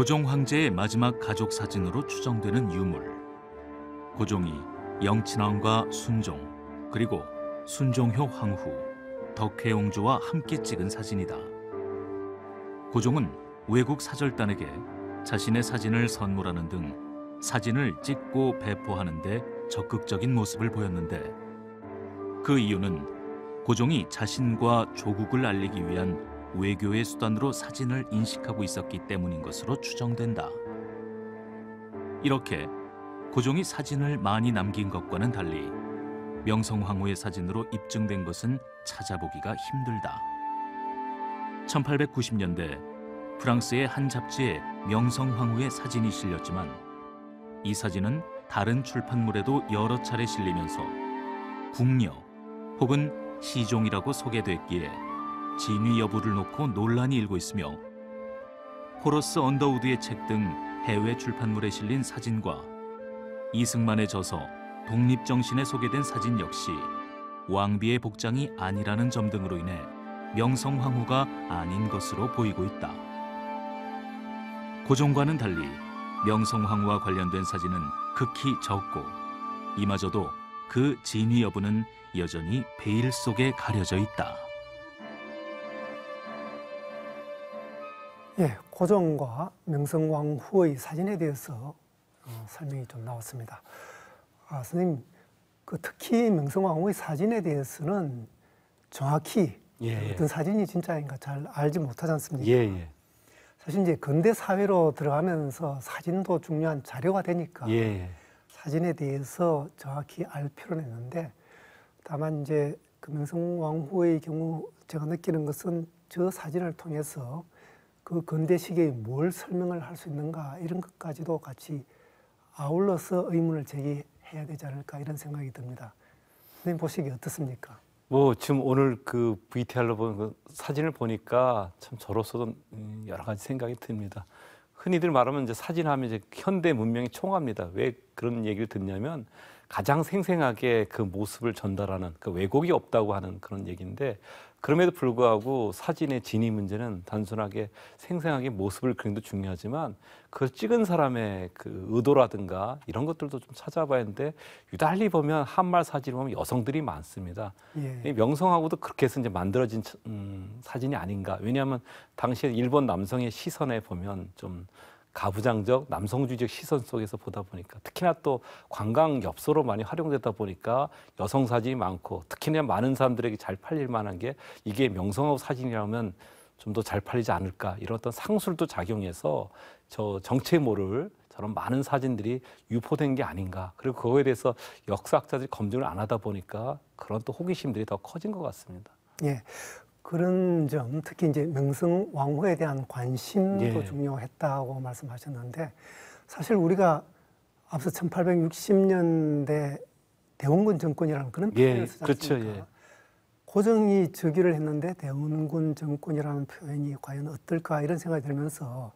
고종 황제의 마지막 가족 사진으로 추정되는 유물. 고종이 영친왕과 순종 그리고 순종효 황후, 덕혜옹주와 함께 찍은 사진이다. 고종은 외국 사절단에게 자신의 사진을 선물하는 등 사진을 찍고 배포하는 데 적극적인 모습을 보였는데 그 이유는 고종이 자신과 조국을 알리기 위한 외교의 수단으로 사진을 인식하고 있었기 때문인 것으로 추정된다. 이렇게 고종이 사진을 많이 남긴 것과는 달리 명성황후의 사진으로 입증된 것은 찾아보기가 힘들다. 1890년대 프랑스의 한 잡지에 명성황후의 사진이 실렸지만 이 사진은 다른 출판물에도 여러 차례 실리면서 궁녀 혹은 시종이라고 소개됐기에 진위 여부를 놓고 논란이 일고 있으며 호러스 언더우드의 책 등 해외 출판물에 실린 사진과 이승만의 저서 독립정신에 소개된 사진 역시 왕비의 복장이 아니라는 점 등으로 인해 명성황후가 아닌 것으로 보이고 있다. 고종과는 달리 명성황후와 관련된 사진은 극히 적고 이마저도 그 진위 여부는 여전히 베일 속에 가려져 있다. 예, 고종과 명성왕 후의 사진에 대해서 어, 설명이 좀 나왔습니다. 아, 선생님, 그 특히 명성왕후의 사진에 대해서는 정확히 예, 예. 어떤 사진이 진짜인가 잘 알지 못하지 않습니까? 예, 예. 사실 이제 근대 사회로 들어가면서 사진도 중요한 자료가 되니까 예, 예. 사진에 대해서 정확히 알 필요는 있는데 다만 이제 그 명성왕후의 경우 제가 느끼는 것은 저 사진을 통해서 그 근대 시기에 뭘 설명을 할 수 있는가 이런 것까지도 같이 아울러서 의문을 제기해야 되지 않을까 이런 생각이 듭니다. 선생님 보시기 어떻습니까? 뭐 지금 오늘 그 VTR로 본그 사진을 보니까 참 저로서도 음, 여러 가지 생각이 듭니다. 흔히들 말하면 이제 사진하면 이제 현대 문명의 총합니다. 왜 그런 얘기를 듣냐면 가장 생생하게 그 모습을 전달하는 그 왜곡이 없다고 하는 그런 얘기인데 그럼에도 불구하고 사진의 진위 문제는 단순하게 생생하게 모습을 그리는 도 중요하지만 그걸 찍은 사람의 그 의도라든가 이런 것들도 좀 찾아봐야 하는데 유달리 보면 한말 사진을 보면 여성들이 많습니다. 예. 이 명성하고도 그렇게 해서 이제 만들어진 차- 음, 사진이 아닌가. 왜냐하면 당시에 일본 남성의 시선에 보면 좀 가부장적 남성주의적 시선 속에서 보다 보니까 특히나 또 관광 엽서로 많이 활용되다 보니까 여성 사진이 많고 특히나 많은 사람들에게 잘 팔릴 만한 게 이게 명성하고 사진이라면 좀 더 잘 팔리지 않을까 이런 어떤 상술도 작용해서 저 정체 모를 저런 많은 사진들이 유포된 게 아닌가 그리고 그거에 대해서 역사학자들이 검증을 안 하다 보니까 그런 또 호기심들이 더 커진 것 같습니다. 예. 그런 점, 특히 이제 명성 왕후에 대한 관심도 예. 중요했다고 말씀하셨는데 사실 우리가 앞서 1860년대 대원군 정권이라는 그런 예, 표현을 쓰지 그렇죠, 않습니까? 예. 고종이 즉위를 했는데 대원군 정권이라는 표현이 과연 어떨까 이런 생각이 들면서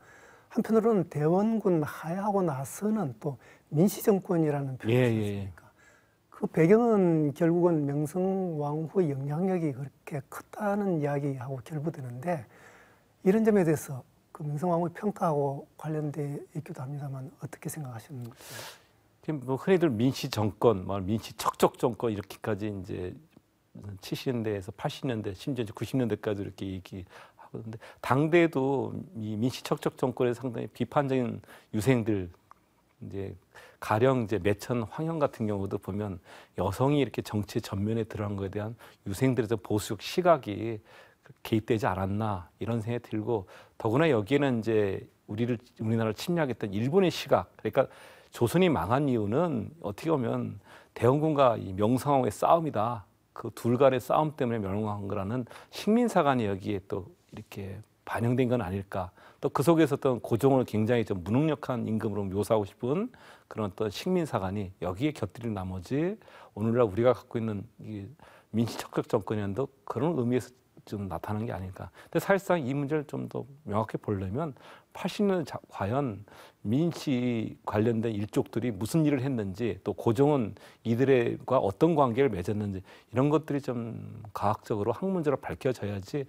한편으로는 대원군 하야하고 나서는 또 민시 정권이라는 표현이 예, 있지 예, 예. 않습니까? 그 배경은 결국은 명성 왕후의 영향력이 그렇게 컸다는 이야기하고 결부되는데 이런 점에 대해서 그 명성 왕후의 평가하고 관련돼 있기도 합니다만 어떻게 생각하시는지? 지금 뭐 흔히들 민시 정권, 뭐 민시 척적 정권 이렇게까지 이제 70년대에서 80년대, 심지어 이제 90년대까지 이렇게 얘기하거든요. 당대에도 이 민시 척적 정권에 상당히 비판적인 유생들 이제 가령 이제 매천 황영 같은 경우도 보면 여성이 이렇게 정치 전면에 들어간 것에 대한 유생들에서 보수적 시각이 개입되지 않았나 이런 생각이 들고 더구나 여기에는 이제 우리를 우리나라를 침략했던 일본의 시각 그러니까 조선이 망한 이유는 어떻게 보면 대원군과 이 명성황후의 싸움이다. 그 둘 간의 싸움 때문에 멸망한 거라는 식민사관이 여기에 또 이렇게 반영된 건 아닐까. 또 그 속에서 어떤 고종을 굉장히 좀 무능력한 임금으로 묘사하고 싶은 그런 어떤 식민사관이 여기에 곁들인 나머지 오늘날 우리가 갖고 있는 이 민시 척적 정권이란도 그런 의미에서 좀 나타나는 게 아닐까. 근데 사실상 이 문제를 좀 더 명확히 보려면 80년 자, 과연 민씨 관련된 일족들이 무슨 일을 했는지 또 고종은 이들과 어떤 관계를 맺었는지 이런 것들이 좀 과학적으로 학문적으로 밝혀져야지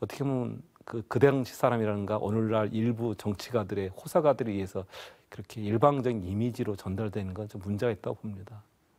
어떻게 보면 그, 그 당시 사람이라는가 오늘날 일부 정치가들의 호사가들에 의해서 그렇게 일방적인 이미지로 전달되는 건 좀 문제가 있다고 봅니다.